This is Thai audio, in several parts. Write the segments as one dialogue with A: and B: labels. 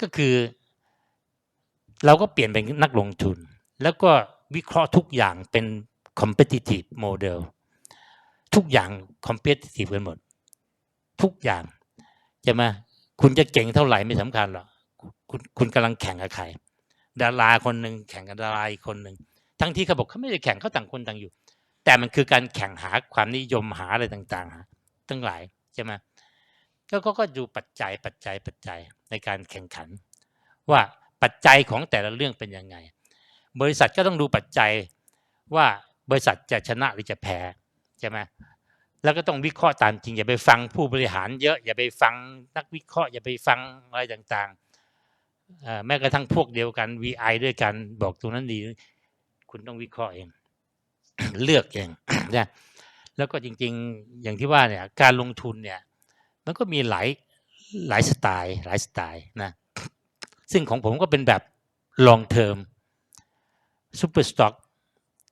A: ก็คือ เราก็เปลี่ยนเป็นนักลงทุน แล้วก็วิเคราะห์ทุกอย่างเป็น competitive model ทุกอย่าง competitive กันหมด ทุกอย่างใช่ไหมคุณจะเก่งเท่าไหร่ไม่สำคัญหรอกคุณคุณกำลังแข่งกับใครดาราคนหนึ่งแข่งกับดาราอีกคนหนึ่งทั้งที่เขาบอกเขาไม่ได้แข่งเขาต่างคนต่างอยู่ แต่มันคือการแข่งหาความนิยมหาอะไรต่างๆหาทั้งหลายใช่ไหม ก็ก็ก็ดูปัจจัยปัจจัยปัจจัยในการแข่งขัน ว่าปัจจัยของแต่ละเรื่องเป็นยังไง บริษัทก็ต้องดูปัจจัยว่าบริษัทจะชนะหรือจะแพ้ใช่ไหมแล้วก็ต้องวิเคราะห์ตามจริง อย่าไปฟังผู้บริหารเยอะอย่าไปฟังนักวิเคราะห์อย่าไปฟังอะไรต่างๆแม้กระทั่งพวกเดียวกัน VI ด้วยกันบอกตรงนั้นดี คุณต้องวิเคราะห์เอง เลือกเองนะแล้วก็จริง ๆ อย่างที่ว่าเนี่ยการลงทุนเนี่ย มันก็มีหลายหลายสไตล์หลายสไตล์นะซึ่งของผมก็เป็นแบบ long term super stock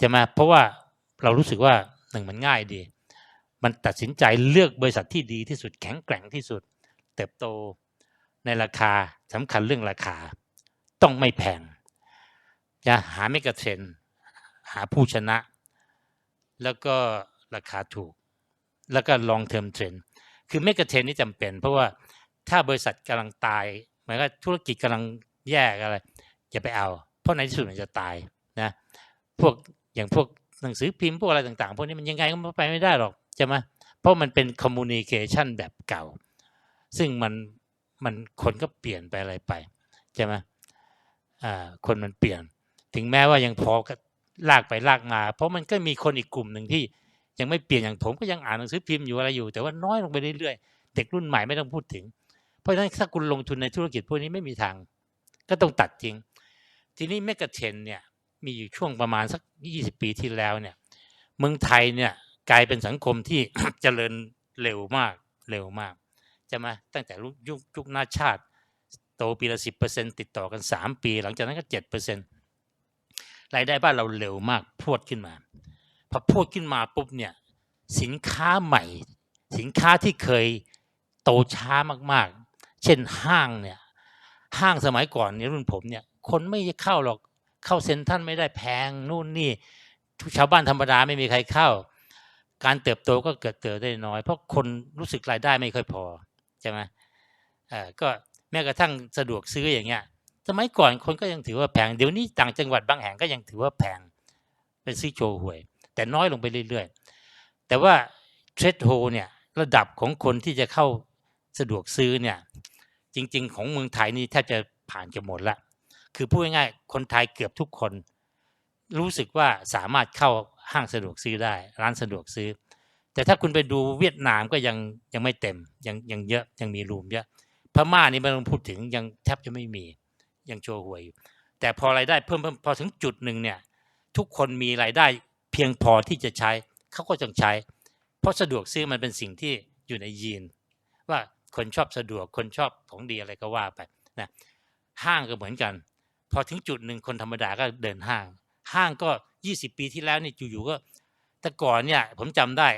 A: จะมาเพราะว่าเรารู้สึกว่าหนึ่งมันง่ายดี มันตัดสินใจเลือกบริษัทที่ดีที่สุดแข็งแกร่งที่สุด เติบโตในราคาสำคัญเรื่องราคา ต้องไม่แพงจะหาไม่กระเทนหาผู้ชนะ แล้วก็ราคาถูก แล้วก็ long term trend คือไม่กระเทรนนี่จำเป็น เพราะว่าถ้าบริษัทกำลังตายหมายว่าธุรกิจกำลังแย่อะไรอย่าไปเอา เพราะในที่สุดมันจะตายนะพวกอย่างพวกหนังสือพิมพ์พวกอะไรต่างๆ พวกนี้มันยังไงก็ไปไม่ได้หรอกใช่ไหมเพราะมันเป็นคอมมูนิเคชันแบบเก่า ซึ่งมันมันคนก็เปลี่ยนไปอะไรไปใช่ไหมอ่าคนมันเปลี่ยน ถึงแม้ว่ายังพอลากไปลากมา เพราะมันก็มีคนอีกกลุ่มหนึ่งที่ ยังไม่เปลี่ยนอย่างผมก็ยังอ่านหนังสือพิมพ์อยู่อะไรอยู่ แต่ว่าน้อยลงไปเรื่อยๆ เด็กรุ่นใหม่ไม่ต้องพูดถึง เพราะฉะนั้นถ้าคุณลงทุนในธุรกิจพวกนี้ไม่มีทาง ก็ต้องตัดทิ้งทีนี้เมกะเทรนเนี่ยมีอยู่ช่วงประมาณสักยี่สิบปีที่แล้วเนี่ยเมืองไทยเนี่ยกลายเป็นสังคมที่เจริญเร็วมากเร็วมากใช่ไหมตั้งแต่ยุคยุคหน้าชาติโตปีละสิบเปอร์เซนติดต่อกันสามปี หลังจากนั้นก็เจ็ดเปอร์เซ็นรายได้บ้านเราเร็วมากพรวดขึ้นมา พอพรวดขึ้นมาปุ๊บเนี่ยสินค้าใหม่ สินค้าที่เคยโตช้ามากๆ เช่นห้างเนี่ยห้างสมัยก่อนเนี่ยรุ่นผมเนี่ยคนไม่เข้าหรอกเข้าเซ็นทรัลไม่ได้แพงนู่นนี่ชาวบ้านธรรมดาไม่มีใครเข้า การเติบโตก็เกิดเติบได้น้อย เพราะคนรู้สึกรายได้ไม่ค่อยพอใช่ไหมเออก็แม้กระทั่งสะดวกซื้ออย่างเงี้ยสมัยก่อนคนก็ยังถือว่าแพงเดี๋ยวนี้ต่างจังหวัดบางแห่งก็ยังถือว่าแพงเป็นซื้อโชว์หวย แต่น้อยลงไปเรื่อยๆ แต่ว่าเทรดโฮเนี่ยระดับของคนที่จะเข้าสะดวกซื้อเนี่ยจริง ๆ ของเมืองไทยนี่แทบจะผ่านกันหมดละคือพูดง่ายๆคนไทยเกือบทุกคน รู้สึกว่าสามารถเข้าห้างสะดวกซื้อได้ ร้านสะดวกซื้อ แต่ถ้าคุณไปดูเวียดนามก็ยังยังไม่เต็มยังยังเยอะยังมีรูมเยอะพม่านี่ไม่ต้องพูดถึงยังแทบจะไม่มียังโชว์หวยอยู่แต่พอรายได้เพิ่มเพิ่มพอถึงจุดหนึ่งเนี่ยทุกคนมีรายได้ เพียงพอที่จะใช้เขาก็ต้องใช้ เพราะสะดวกซื้อมันเป็นสิ่งที่อยู่ในยีน ว่าคนชอบสะดวกคนชอบของดีอะไรก็ว่าไปนะห้างก็เหมือนกัน พอถึงจุดหนึ่งคนธรรมดาก็เดินห้าง ห้างก็ยี่สิบปีที่แล้วนี่อยู่ๆก็แต่ก่อนเนี่ยผมจำได้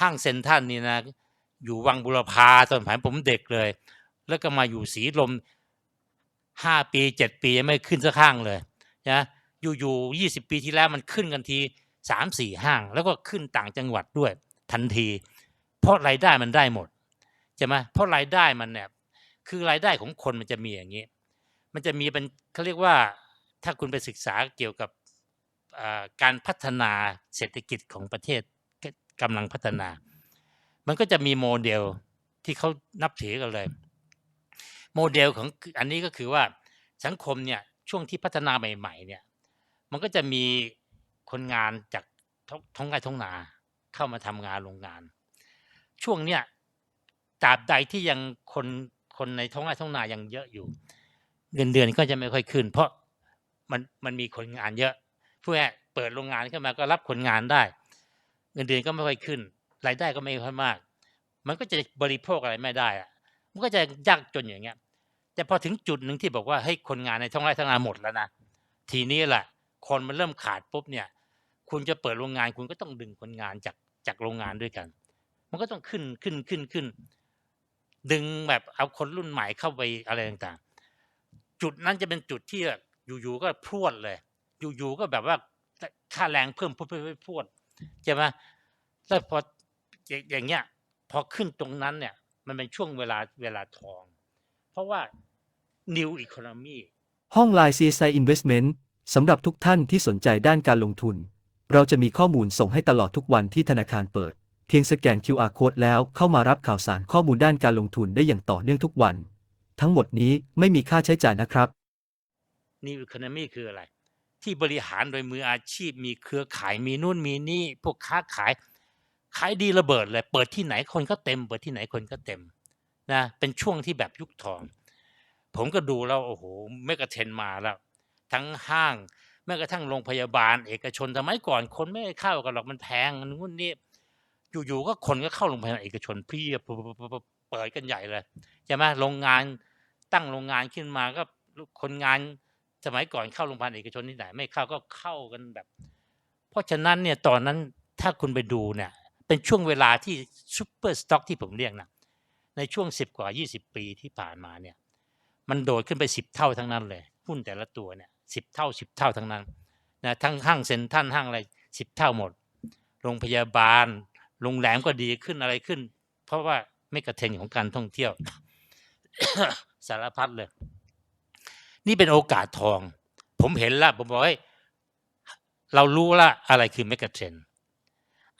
A: ห้างเซ็นทรัลนี่นะ อยู่วังบุรพาตอนผ่านผมเด็กเลย แล้วก็มาอยู่สีลมห้าปีเจ็ดปียังไม่ขึ้นสักห้างเลยนะอยู่ๆยี่สิบปีที่แล้วมันขึ้นกันที สามสี่ห้าง แล้วก็ขึ้นต่างจังหวัดด้วยทันที เพราะรายได้มันได้หมดใช่ไหมเพราะรายได้มันเนี่ยคือรายได้ของคนมันจะมีอย่างนี้ มันจะมีเป็นเขาเรียกว่าถ้าคุณไปศึกษาเกี่ยวกับการพัฒนาเศรษฐกิจของประเทศกำลังพัฒนา มันก็จะมีโมเดลที่เขานับถือกันเลย โมเดลของอันนี้ก็คือว่าสังคมเนี่ยช่วงที่พัฒนาใหม่ ๆ เนี่ย มันก็จะมี คนงานจากท้องไร่ท้องนาเข้ามาทำงานโรงงาน ช่วงเนี้ยตราบใดที่ยังคนคนในท้องไร่ท้องนายังเยอะอยู่ เงินเดือนก็จะไม่ค่อยขึ้น เพราะมันมันมีคนงานเยอะเพื่อเปิดโรงงานขึ้นมาก็รับคนงานได้ เงินเดือนก็ไม่ค่อยขึ้นรายได้ก็ไม่ค่อยมาก มันก็จะบริโภคอะไรไม่ได้อะมันก็จะยากจนอย่างเงี้ย แต่พอถึงจุดหนึ่งที่บอกว่าให้คนงานในท้องไร่ท้องนาหมดแล้วนะทีนี้แหละคนมันเริ่มขาดปุ๊บเนี่ย คุณจะเปิดโรงงานคุณก็ต้องดึงคนงานจากจากโรงงานด้วยกัน มันก็ต้องขึ้นขึ้นขึ้นขึ้น ดึงแบบเอาคนรุ่นใหม่เข้าไปอะไรต่างๆ จุดนั้นจะเป็นจุดที่อยู่ๆก็พรวดเลย อยู่ๆก็แบบว่าค่าแรงเพิ่มพรวดพรวดใช่ไหมแล้วพออย่างเงี้ย พอขึ้นตรงนั้นเนี่ย มันเป็นช่วงเวลาเวลาทอง เพราะว่า new economy
B: ห้อง Line CSI Investment สำหรับทุกท่านที่สนใจด้านการลงทุน เราจะมีข้อมูลส่งให้ตลอดทุกวันที่ธนาคารเปิด เพียงสแกน QR Code แล้วเข้ามารับข่าวสารข้อมูลด้านการลงทุนได้อย่างต่อเนื่องทุกวัน ทั้งหมดนี้ไม่มีค่าใช้จ่ายนะครับ
A: new economy คืออะไร ที่บริหารโดยมืออาชีพมีเครือข่ายมีนู่นมีนี่ พวกค้าขายขายดีระเบิดเลย เปิดที่ไหนคนก็เต็ม เปิดที่ไหนคนก็เต็มนะเป็นช่วงที่แบบยุคทอง ผมก็ดูแล้วโอ้โหเมกะเทนมาแล้ว ทั้งห้าง แม้กระทั่งโรงพยาบาล เอกชนสมัยก่อน คนไม่เข้ากันหรอกมันแพงมันู่นนี่อยู่ๆก็คนก็เข้าโรงพยาบาลเอกชนเพียบเปิดกันใหญ่เลยใช่ไหมโรงงานตั้งโรงงานขึ้นมาก็คนงานสมัยก่อนเข้าโรงพยาบาลเอกชนที่ไหน ไม่เข้าก็เข้ากันแบบ เพราะฉะนั้นเนี่ยตอนนั้นถ้าคุณไปดูเนี่ย เป็นช่วงเวลาที่ซูเปอร์สต็อกที่ผมเรียกนะในช่วงสิบกว่ายี่สิบปีที่ผ่านมาเนี่ย มันโดดขึ้นไปสิบเท่าทั้งนั้นเลยหุ้นแต่ละตัวเนี่ย สิบเท่าสิบเท่าทั้งนั้นนะทั้งห้างเซ็นทรัลห้างอะไรสิบเท่าหมด โรงพยาบาลโรงแรมก็ดีขึ้นอะไรขึ้น เพราะว่าไม่กระเทนของการท่องเที่ยว สารพัดเลย นี่เป็นโอกาสทอง ผมเห็นละผมบอกให้เรารู้ละอะไรคือเมกะเทรน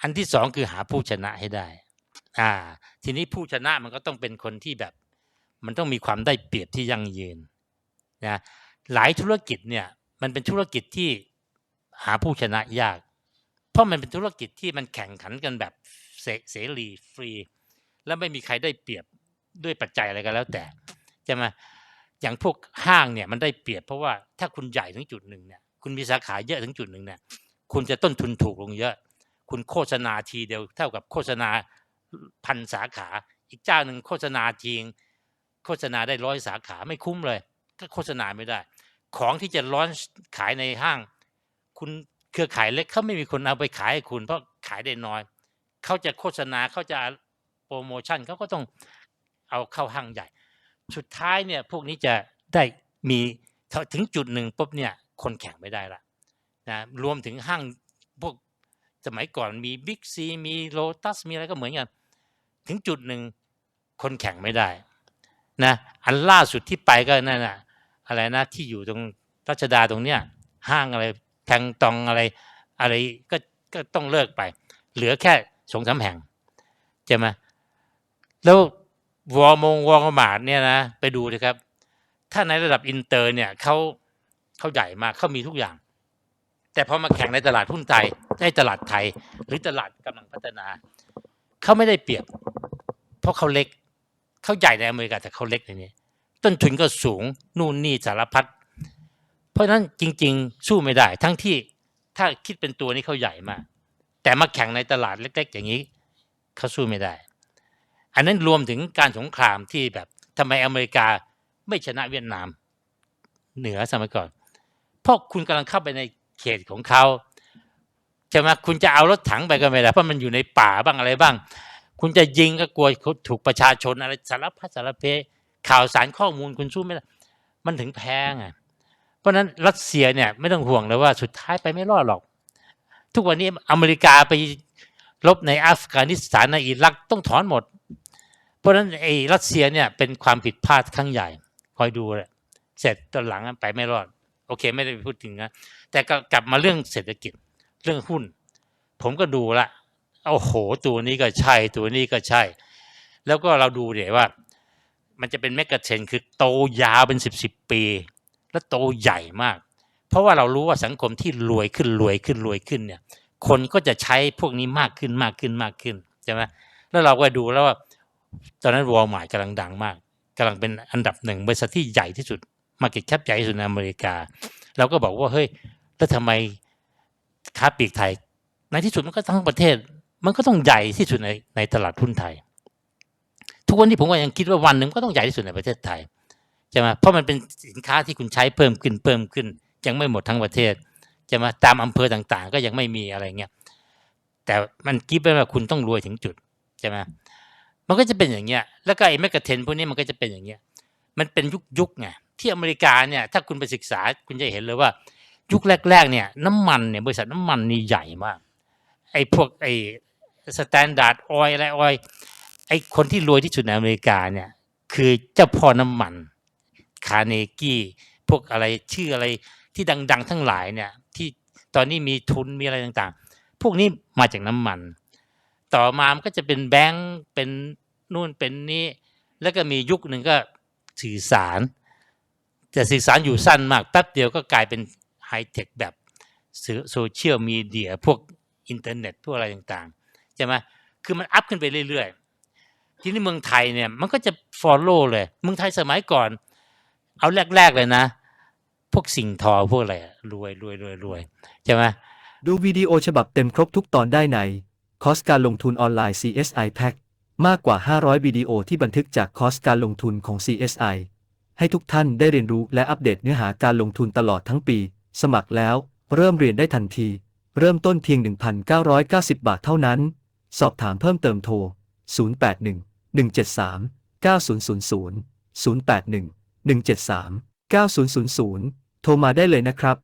A: อันที่สองคือหาผู้ชนะให้ได้ อ่า ทีนี้ผู้ชนะมันก็ต้องเป็นคนที่แบบ มันต้องมีความได้เปรียบที่ยั่งยืนนะ หลายธุรกิจเนี่ยมันเป็นธุรกิจที่หาผู้ชนะยาก เพราะมันเป็นธุรกิจที่มันแข่งขันกันแบบเสรีฟรี แล้วไม่มีใครได้เปรียบด้วยปัจจัยอะไรก็แล้วแต่ใช่ไหมอย่างพวกห้างเนี่ยมันได้เปรียบเพราะว่าถ้าคุณใหญ่ถึงจุดหนึ่งเนี่ยคุณมีสาขาเยอะถึงจุดหนึ่งเนี่ยคุณจะต้นทุนถูกลงเยอะ คุณโฆษณาทีเดียวเท่ากับโฆษณาพันสาขา อีกเจ้าหนึ่งโฆษณาจริง โฆษณาได้ร้อยสาขาไม่คุ้มเลย ก็โฆษณาไม่ได้ ของที่จะร้อนขายในห้าง คุณเครือข่ายเล็กเขาไม่มีคนเอาไปขายให้คุณ เพราะขายได้น้อย เขาจะโฆษณาเขาจะโปรโมชั่นเขาก็ต้องเอาเข้าห้างใหญ่ สุดท้ายเนี่ยพวกนี้จะได้มีถึงจุดหนึ่งปุ๊บเนี่ยคนแข่งไม่ได้ละนะรวมถึงห้างพวกสมัยก่อนมีบิ๊กซีมีโลตัสมีอะไรก็เหมือนกัน ถึงจุดหนึ่งคนแข่งไม่ได้นะอันล่าสุดที่ไปก็นั่นน่ะ อะไรนะที่อยู่ตรงรัชดาตรงเนี้ยห้างอะไรแทงตองอะไร อะไรก็ก็ต้องเลิกไป เหลือแค่สองสาแห่งใช่ไหมแล้ววอมงวอมาดเนี่ยนะไปดูเลยครับ ถ้าในระดับอินเตอร์เนี่ยเขาเขาใหญ่มากเขามีทุกอย่าง แต่พอมาแข่งในตลาดหุ้นไทยในตลาดไทย หรือตลาดกำลังพัฒนาเขาไม่ได้เปรียบ เพราะเขาเล็กเขาใหญ่ในอเมริกาแต่เขาเล็กในนี้ ต้นทุนก็สูงนู่นนี่สารพัดเพราะฉะนั้นจริง ๆ สู้ไม่ได้ ทั้งที่ถ้าคิดเป็นตัวนี้เขาใหญ่มาก แต่มาแข่งในตลาดเล็ก ๆ อย่างนี้เขาสู้ไม่ได้ อันนั้นรวมถึงการสงครามที่แบบทำไมอเมริกาไม่ชนะเวียดนาม เหนือสมัยก่อน เพราะคุณกำลังเข้าไปในเขตของเขาใช่ไหมคุณจะเอารถถังไปก็ไม่ได้เพราะมันอยู่ในป่าบ้างอะไรบ้าง คุณจะยิงก็กลัวถูกประชาชนอะไรสารพัดสารเพ ข่าวสารข้อมูลคุณสู้ไม่ได้มันถึงแพงอะเพราะนั้นรัสเซียเนี่ยไม่ต้องห่วงเลยว่าสุดท้ายไปไม่รอดหรอก ทุกวันนี้อเมริกาไปลบในอัฟกานิสถานในอิรักต้องถอนหมด เพราะฉะนั้นไอ้รัสเซียเนี่ยเป็นความผิดพลาดครั้งใหญ่ คอยดูเลยเสร็จตอนหลังไปไม่รอด โอเค ไม่ได้พูดถึงนะแต่ก็กลับมาเรื่องเศรษฐกิจเรื่องหุ้น ผมก็ดูละโอ้โห ตัวนี้ก็ใช่ ตัวนี้ก็ใช่ แล้วก็เราดูเดี๋ยวว่า มันจะเป็นแมกกาเทนคือโตยาวเป็นสิบสิบปี แล้วโตใหญ่มาก เพราะว่าเรารู้ว่าสังคมที่รวยขึ้นรวยขึ้นรวยขึ้นเนี่ย คนก็จะใช้พวกนี้มากขึ้นมากขึ้นมากขึ้นใช่ไหมแล้วเราก็ดูแล้วว่า ตอนนั้นวอลมาร์ทกำลังดังมากกำลังเป็นอันดับหนึ่งบริษัทที่ใหญ่ที่สุดมาเก็ตแคปใหญ่ที่สุดในอเมริกา เราก็บอกว่าเฮ้ยแล้วทำไมค้าปลีกไทย ในที่สุดมันก็ทั้งประเทศ มันก็ต้องใหญ่ที่สุดในในตลาดหุ้นไทย ทุกวันที่ผมก็ยังคิดว่าวันหนึ่งก็ต้องใหญ่ที่สุดในประเทศไทยใช่ไหมเพราะมันเป็นสินค้าที่คุณใช้เพิ่มขึ้นเพิ่มขึ้น ยังไม่หมดทั้งประเทศใช่ไหมตามอำเภอต่างๆ ก็ยังไม่มีอะไรเงี้ยแต่มันคิดไปว่าคุณต้องรวยถึงจุดใช่ไหมมันก็จะเป็นอย่างเงี้ยแล้วก็ไอ้แมกกาเทนพวกนี้มันก็จะเป็นอย่างเงี้ยมันเป็นยุคยุคไงที่อเมริกาเนี่ยถ้าคุณไปศึกษาคุณจะเห็นเลยว่า ยุคแรก ๆ เนี่ยน้ำมันเนี่ยบริษัทน้ำมันนี่ใหญ่มากไอ้พวกไอ้สแตนดาร์ดออยอะไรออย ไอ้คนที่รวยที่สุดในอเมริกาเนี่ย คือเจ้าพ่อน้ำมัน คาเนกี้ พวกอะไรชื่ออะไรที่ดัง ๆ ทั้งหลายเนี่ย ที่ตอนนี้มีทุนมีอะไรต่างๆ พวกนี้มาจากน้ำมัน ต่อมามันก็จะเป็นแบงก์เป็นนู่นเป็นนี่แล้วก็มียุคหนึ่งก็สื่อสาร แต่สื่อสารอยู่สั้นมากแป๊บเดียวก็กลายเป็นไฮเทคแบบโซเชียลมีเดียพวกอินเทอร์เน็ตพวกอะไรต่างๆใช่ไหมคือมันอัพขึ้นไปเรื่อยๆ ที่นี้เมืองไทยเนี่ยมันก็จะ follow เลย เมืองไทยสมัยก่อน เอาแรก ๆ เลยนะ พวกสิ่งทอพวกอะไรรวยรวยรวยรวยใช่ไหม
B: ดูวิดีโอฉบับเต็มครบทุกตอนได้ในคอสการลงทุนออนไลน์ CSI Pack มากกว่า 500 วิดีโอที่บันทึกจากคอสการลงทุนของ CSI ให้ทุกท่านได้เรียนรู้และอัปเดตเนื้อหาการลงทุนตลอดทั้งปี สมัครแล้ว เริ่มเรียนได้ทันที เริ่มต้นเพียง 1,990 บาทเท่านั้น สอบถามเพิ่มเติมโทร 081 173 9000 081 173 9000 โทรมาได้เลยนะครับ